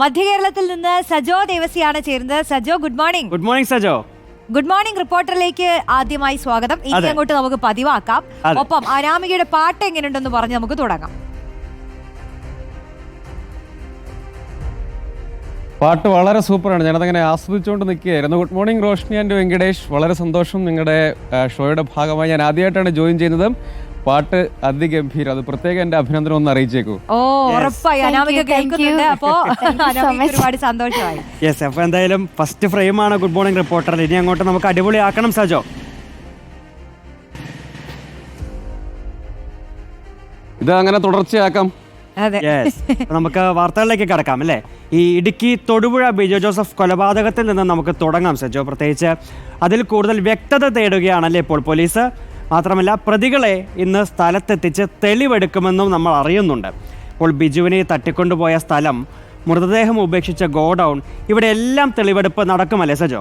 മധ്യ കേരളത്തിൽ നിന്ന് സജോ ദേവസിയാണ് ചേരുന്നത്. Sajo good morning good morning Sajo. Good morning റിപ്പോർട്ടറിലേക്ക് ആദ്യമായി സ്വാഗതം. ഇനി അങ്ങോട്ട് നമുക്ക് പതിവാക്കാം. ഒപ്പം അനാമികയുടെ പാട്ട് എങ്ങനെയുണ്ടെന്ന് പറഞ്ഞ് നമുക്ക് തുടങ്ങാം. പാട്ട് വളരെ സൂപ്പറാണ്. ഞാനതങ്ങനെ ആസ്വദിച്ചുകൊണ്ട് നിൽക്കുകയായിരുന്നു. Good morning Roshni and Venkatesh വളരെ സന്തോഷം നിങ്ങളുടെ ഷോയുടെ ഭാഗമായി ഞാൻ ആദ്യമായിട്ടാണ് ജോയിൻ ചെയ്യുന്നത്. പാട്ട് അതിഗംഭീരം. അത് പ്രത്യേകം എന്റെ അഭിനന്ദനം ഒന്ന് അറിയിച്ചേക്കൂ. ഓ ഉറപ്പായി. Thank Anamika you, thank you. കേൾക്കുന്നുണ്ട് അപ്പോ Thank you so Anamika much. ഒരുപാട് സന്തോഷമായി. യെസ് അപ്പോൾ എന്തായാലും ഫസ്റ്റ് ഫ്രെയിമാണ് ഗുഡ് മോർണിംഗ് റിപ്പോർട്ടർ ഇനി അങ്ങോട്ട് നമുക്ക് അടിപൊളിയാക്കണം സജോ. ഇത് അങ്ങനെ തുടർച്ചയാക്കാം. അതെ. യെസ് നമുക്ക് വാർത്തകളിലേക്ക് കടക്കാം അല്ലേ? ഈ ഇടുക്കി തൊടുപുഴ ബിജോ ജോസഫ് കൊലപാതകത്തിൽ നിന്ന് നമുക്ക് തുടങ്ങാം സജോ. പ്രത്യേകിച്ച് അതിൽ കൂടുതൽ വ്യക്തത തേടുകയാണല്ലേ ഇപ്പോൾ പോലീസ്? മാത്രമല്ല പ്രതികളെ ഇന്ന് സ്ഥലത്തെത്തിച്ച് തെളിവെടുക്കുമെന്നും നമ്മൾ അറിയുന്നുണ്ട്. അപ്പോൾ ബിജുവിനെ തട്ടിക്കൊണ്ടുപോയ സ്ഥലം മൃതദേഹം ഉപേക്ഷിച്ച ഗോഡൗൺ. ഇവിടെ എല്ലാം തെളിവെടുപ്പ് നടക്കുമല്ലേ സജോ?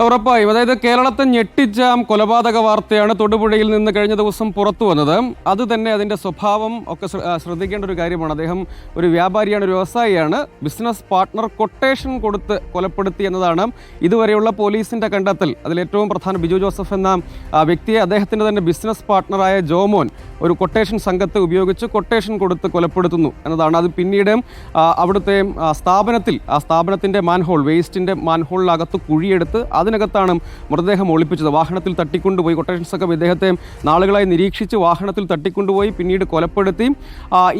ഉറപ്പായും. അതായത് കേരളത്തെ ഞെട്ടിച്ച കൊലപാതക വാർത്തയാണ് തൊടുപുഴയിൽ നിന്ന് കഴിഞ്ഞ ദിവസം പുറത്തു വന്നത്. അത് തന്നെ അതിന്റെ സ്വഭാവം ഒക്കെ ശ്ര- ശ്രദ്ധിക്കേണ്ട ഒരു കാര്യമാണ്. അദ്ദേഹം ഒരു വ്യാപാരിയാണ് ഒരു വ്യവസായിയാണ്. ബിസിനസ് പാർട്ട്ണർ കൊട്ടേഷൻ കൊടുത്ത് കൊലപ്പെടുത്തി എന്നതാണ് ഇതുവരെയുള്ള പോലീസിന്റെ കണ്ടെത്തൽ. അതിലേറ്റവും പ്രധാന ബിജു ജോസഫ് എന്ന വ്യക്തിയെ അദ്ദേഹത്തിന്റെ തന്നെ ബിസിനസ് പാർട്ട്ണറായ ജോമോൻ ഒരു കൊട്ടേഷൻ സംഘത്തെ ഉപയോഗിച്ച് കൊട്ടേഷൻ കൊടുത്ത് കൊലപ്പെടുത്തുന്നു എന്നതാണ്. അത് പിന്നീട് അവിടുത്തെ സ്ഥാപനത്തിൽ ആ സ്ഥാപനത്തിന്റെ മാൻഹോൾ വേസ്റ്റിന്റെ മാൻഹോളിനകത്ത് കുഴിയെടുത്ത് അതിനകത്താണ് മൃതദേഹം ഒളിപ്പിച്ചത്. വാഹനത്തിൽ തട്ടിക്കൊണ്ടുപോയി. കൊട്ടേഷൻ സംഘം ഇദ്ദേഹത്തെ നാളുകളായി നിരീക്ഷിച്ച് വാഹനത്തിൽ തട്ടിക്കൊണ്ടുപോയി പിന്നീട് കൊലപ്പെടുത്തി.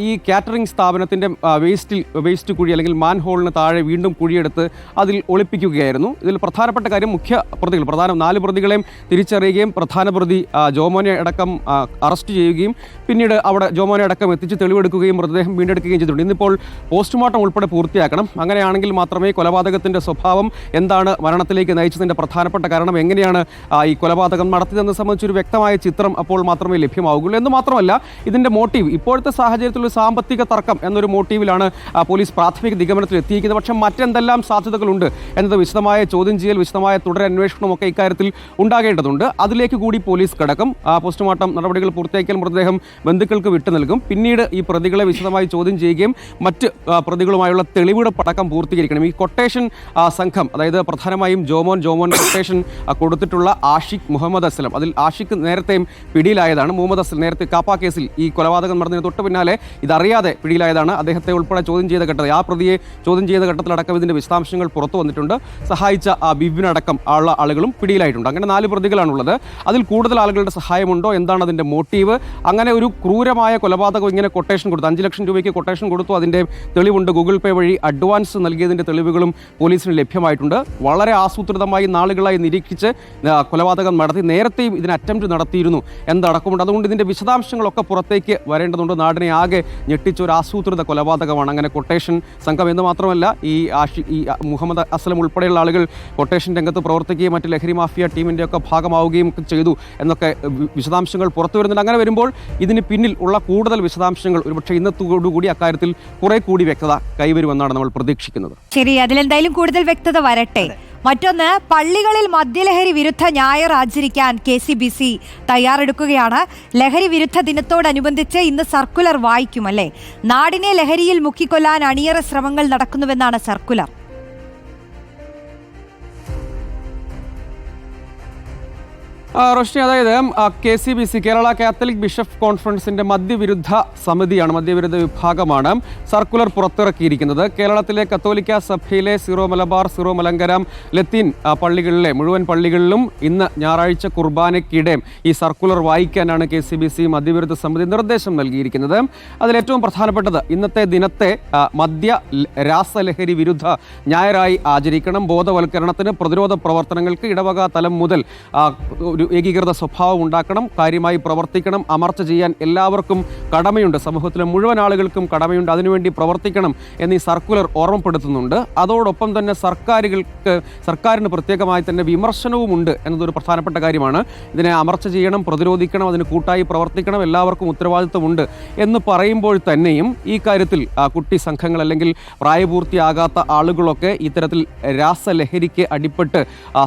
ഈ കാറ്ററിംഗ് സ്ഥാപനത്തിന്റെ വേസ്റ്റിൽ വേസ്റ്റ് കുഴി അല്ലെങ്കിൽ മാൻഹോളിന് താഴെ വീണ്ടും കുഴിയെടുത്ത് അതിൽ ഒളിപ്പിക്കുകയായിരുന്നു. ഇതിൽ പ്രധാനപ്പെട്ട കാര്യം മുഖ്യ പ്രതികൾ പ്രധാന നാല് പ്രതികളെയും തിരിച്ചറിയുകയും പ്രധാന പ്രതി ജോമോനെ അടക്കം അറസ്റ്റ് ചെയ്യുകയും പിന്നീട് അവിടെ ജോമോനെ അടക്കം എത്തിച്ച് തെളിവെടുക്കുകയും മൃതദേഹം വീണ്ടെടുക്കുകയും ചെയ്തിട്ടുണ്ട്. ഇന്നിപ്പോൾ പോസ്റ്റ്മോർട്ടം ഉൾപ്പെടെ പൂർത്തിയാക്കണം. അങ്ങനെയാണെങ്കിൽ മാത്രമേ കൊലപാതകത്തിന്റെ സ്വഭാവം എന്താണ് മരണത്തിലേക്ക് നയിച്ചതിന്റെ പ്രധാനപ്പെട്ട കാരണം എങ്ങനെയാണ് ഈ കൊലപാതകം നടത്തിയതെന്ന് സംബന്ധിച്ചൊരു വ്യക്തമായ ചിത്രം അപ്പോൾ മാത്രമേ ലഭ്യമാവുകയുള്ളൂ. എന്ന് മാത്രമല്ല ഇതിന്റെ മോട്ടീവ് ഇപ്പോഴത്തെ സാഹചര്യത്തിലുള്ള സാമ്പത്തിക തർക്കം എന്നൊരു മോട്ടീവിലാണ് പോലീസ് പ്രാഥമിക നിഗമനത്തിൽ എത്തിയിരിക്കുന്നത്. പക്ഷേ മറ്റെന്തെല്ലാം സാധ്യതകളുണ്ട് എന്നത് വിശദമായ ചോദ്യം ചെയ്യൽ വിശദമായ തുടരന്വേഷണമൊക്കെ ഇക്കാര്യത്തിൽ ഉണ്ടാകേണ്ടതുണ്ട്. അതിലേക്ക് കൂടി പോലീസ് കടക്കും. പോസ്റ്റ്മോർട്ടം നടപടികൾ പൂർത്തിയാക്കിയാൽ മൃതദേഹം ബന്ധുക്കൾക്ക് വിട്ടു നൽകും. പിന്നീട് ഈ പ്രതികളെ വിശദമായി ചോദ്യം ചെയ്യുകയും മറ്റ് പ്രതികളുമായുള്ള തെളിവുകൾ പടക്കം പൂർത്തീകരിക്കണം. ഈ കൊട്ടേഷൻ സംഘം അതായത് പ്രധാനമായും ജോമോൻ ജോമോൻ കൊട്ടേഷൻ ആ, കൊടുത്തിട്ടുള്ള ആഷിഖ് മുഹമ്മദ് അസ്ലം. അതിൽ ആഷിഖ് നേരത്തെയും പിടിയിലായതാണ്. മുഹമ്മദ് അസ്ലം നേരത്തെ കാപ്പ കേസിൽ ഈ കൊലപാതകം നടന്നതിന് തൊട്ട് പിന്നാലെ ഇതറിയാതെ പിടിയിലായതാണ്. അദ്ദേഹത്തെ ഉൾപ്പെടെ ചോദ്യം ചെയ്ത ഘട്ടത്തിൽ ആ പ്രതിയെ ചോദ്യം ചെയ്ത ഘട്ടത്തിലടക്കം ഇതിന്റെ വിശദാംശങ്ങൾ പുറത്തു വന്നിട്ടുണ്ട്. സഹായിച്ച ആ ബിബിനടക്കം ഉള്ള ആളുകളും പിടിയിലായിട്ടുണ്ട്. അങ്ങനെ നാല് പ്രതികളാണുള്ളത്. അതിൽ കൂടുതൽ ആളുകളുടെ സഹായമുണ്ടോ? എന്താണ് അതിന്റെ മോട്ടീവ്? അങ്ങനെ ഒരു ക്രൂരമായ കൊലപാതകം ഇങ്ങനെ കൊട്ടേഷൻ കൊടുത്തു. അഞ്ച് ലക്ഷം രൂപയ്ക്ക് കൊട്ടേഷൻ കൊടുത്തു. അതിന്റെ തെളിവുണ്ട് ഗൂഗിൾ പേ വഴി അഡ്വാൻസ് നൽകിയതിന്റെ തെളിവുകളും പോലീസിന് ലഭ്യമായിട്ടുണ്ട്. വളരെ ആസൂത്രിതമായി നാളുകളായി നിരീക്ഷിച്ച് കൊലപാതകം നടത്തി നേരത്തെയും ഇതിന് അറ്റംപ്റ്റ് നടത്തിയിരുന്നു. എന്തടക്കമുണ്ട്? അതുകൊണ്ട് ഇതിന്റെ വിശദാംശങ്ങളൊക്കെ പുറത്തേക്ക് വരേണ്ടതുണ്ട്. നാടിനെ ആകെ ഞെട്ടിച്ച ഒരു ആസൂത്രിത കൊലപാതകമാണ്. അങ്ങനെ കൊട്ടേഷൻ സംഘം എന്ന് മാത്രമല്ല ഈ ആഷി ഈ മുഹമ്മദ് അസ്ലം ഉൾപ്പെടെയുള്ള ആളുകൾ കൊട്ടേഷൻ രംഗത്ത് പ്രവർത്തിക്കുകയും മറ്റ് ലഹരി മാഫിയ ടീമിന്റെ ഒക്കെ ഭാഗമാവുകയും ഒക്കെ ചെയ്തു എന്നൊക്കെ വിശദാംശങ്ങൾ പുറത്തു വരുന്നുണ്ട്. അങ്ങനെ വരുമ്പോൾ ഇതിന് പിന്നിൽ ഉള്ള കൂടുതൽ വിശദാംശങ്ങൾ ഒരുപക്ഷെ ഇന്നത്തോടുകൂടി അക്കാര്യത്തിൽ കുറെ കൂടി വ്യക്തത കൈവരുമെന്നാണ് നമ്മൾ പ്രതീക്ഷിക്കുന്നത്. ശരി അതിലെന്തായാലും കൂടുതൽ വ്യക്തത വരട്ടെ. മറ്റൊന്ന് പള്ളികളിൽ മദ്യലഹരി വിരുദ്ധ ഞായർ ആചരിക്കാൻ കെ സി ബി സി തയ്യാറെടുക്കുകയാണ്. ലഹരി വിരുദ്ധ ദിനത്തോടനുബന്ധിച്ച് ഇന്ന് സർക്കുലർ വായിക്കും അല്ലേ നാടിനെ ലഹരിയിൽ മുക്കിക്കൊല്ലാൻ അണിയറ ശ്രമങ്ങൾ നടക്കുന്നുവെന്നാണ് സർക്കുലർ. റോഷ്നി അതായത് K C B C Kerala Catholic bishop കോൺഫറൻസിന്റെ മദ്യവിരുദ്ധ സമിതിയാണ് മദ്യവിരുദ്ധ വിഭാഗമാണ് സർക്കുലർ പുറത്തിറക്കിയിരിക്കുന്നത്. കേരളത്തിലെ കത്തോലിക്ക സഭയിലെ സിറോ മലബാർ സിറോ മലങ്കരം ലത്തീൻ പള്ളികളിലെ മുഴുവൻ പള്ളികളിലും ഇന്ന് ഞായറാഴ്ച കുർബാനയ്ക്കിടെ ഈ സർക്കുലർ വായിക്കാനാണ് കെ സി ബി സി മദ്യവിരുദ്ധ സമിതി നിർദ്ദേശം നൽകിയിരിക്കുന്നത്. അതിലേറ്റവും പ്രധാനപ്പെട്ടത് ഇന്നത്തെ ദിനത്തെ മദ്യ രാസലഹരി വിരുദ്ധ ഞായറായി ആചരിക്കണം. ബോധവൽക്കരണത്തിന് പ്രതിരോധ പ്രവർത്തനങ്ങൾക്ക് ഇടവക തലം മുതൽ ഒരു ഏകീകൃത സ്വഭാവം ഉണ്ടാക്കണം കാര്യമായി പ്രവർത്തിക്കണം അമർച്ച ചെയ്യാൻ എല്ലാവർക്കും കടമയുണ്ട്. സമൂഹത്തിലെ മുഴുവൻ ആളുകൾക്കും കടമയുണ്ട്. അതിനുവേണ്ടി പ്രവർത്തിക്കണം എന്നീ സർക്കുലർ ഓർമ്മപ്പെടുത്തുന്നുണ്ട്. അതോടൊപ്പം തന്നെ സർക്കാരുകൾക്ക് സർക്കാരിന് പ്രത്യേകമായി തന്നെ വിമർശനവും വിമർശനവുമുണ്ട് എന്നതൊരു പ്രധാനപ്പെട്ട കാര്യമാണ്. ഇതിനെ അമർച്ച ചെയ്യണം പ്രതിരോധിക്കണം അതിന് കൂട്ടായി പ്രവർത്തിക്കണം എല്ലാവർക്കും ഉത്തരവാദിത്വമുണ്ട് എന്ന് പറയുമ്പോൾ തന്നെയും ഈ കാര്യത്തിൽ കുട്ടി സംഘങ്ങൾ അല്ലെങ്കിൽ പ്രായപൂർത്തിയാകാത്ത ആളുകളൊക്കെ ഇത്തരത്തിൽ രാസലഹരിക്ക് അടിപ്പെട്ട്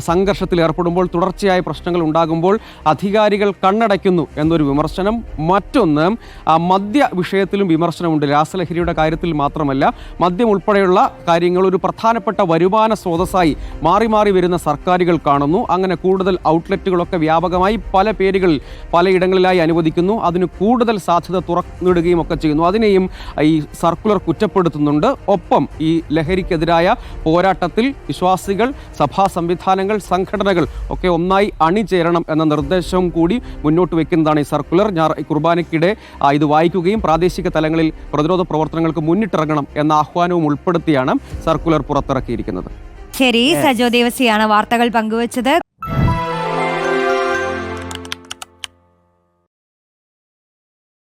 സംഘർഷത്തിൽ ഏർപ്പെടുമ്പോൾ തുടർച്ചയായ പ്രശ്നങ്ങൾ ഉണ്ടാകും. ഉണ്ടാകുമ്പോൾ അധികാരികൾ കണ്ണടയ്ക്കുന്നു എന്നൊരു വിമർശനം മറ്റൊന്ന് മദ്യ വിഷയത്തിലും വിമർശനമുണ്ട്. രാസലഹരിയുടെ കാര്യത്തിൽ മാത്രമല്ല മദ്യം ഉൾപ്പെടെയുള്ള കാര്യങ്ങൾ ഒരു പ്രധാനപ്പെട്ട വരുമാന സ്രോതസ്സായി മാറി മാറി വരുന്ന സർക്കാരുകൾ കാണുന്നു. അങ്ങനെ കൂടുതൽ ഔട്ട്ലെറ്റുകളൊക്കെ വ്യാപകമായി പല പേരുകളിൽ പലയിടങ്ങളിലായി അനുവദിക്കുന്നു. അതിന് കൂടുതൽ സാധ്യത തുറന്നിടുകയും ഒക്കെ ചെയ്യുന്നു. അതിനെയും ഈ സർക്കുലർ കുറ്റപ്പെടുത്തുന്നുണ്ട്. ഒപ്പം ഈ ലഹരിക്കെതിരായ പോരാട്ടത്തിൽ വിശ്വാസികൾ സഭാ സംവിധാനങ്ങൾ സംഘടനകൾ ഒക്കെ ഒന്നായി അണിചേരണം എന്ന നിർദ്ദേശവും കൂടി മുന്നോട്ട് വെക്കുന്നതാണ് ഈ സർക്കുലർ. ഞാൻ കുർബാനയ്ക്കിടെ ഇത് വായിക്കുകയും പ്രാദേശിക തലങ്ങളിൽ പ്രതിരോധ പ്രവർത്തനങ്ങൾക്ക് മുന്നിട്ടിറങ്ങണം എന്ന ആഹ്വാനവും ഉൾപ്പെടുത്തിയാണ് സർക്കുലർ പുറത്തിറക്കിയിരിക്കുന്നത്. ശരി സജോ ദേവസിയാണ് വാർത്തകൾ പങ്കുവച്ചത്.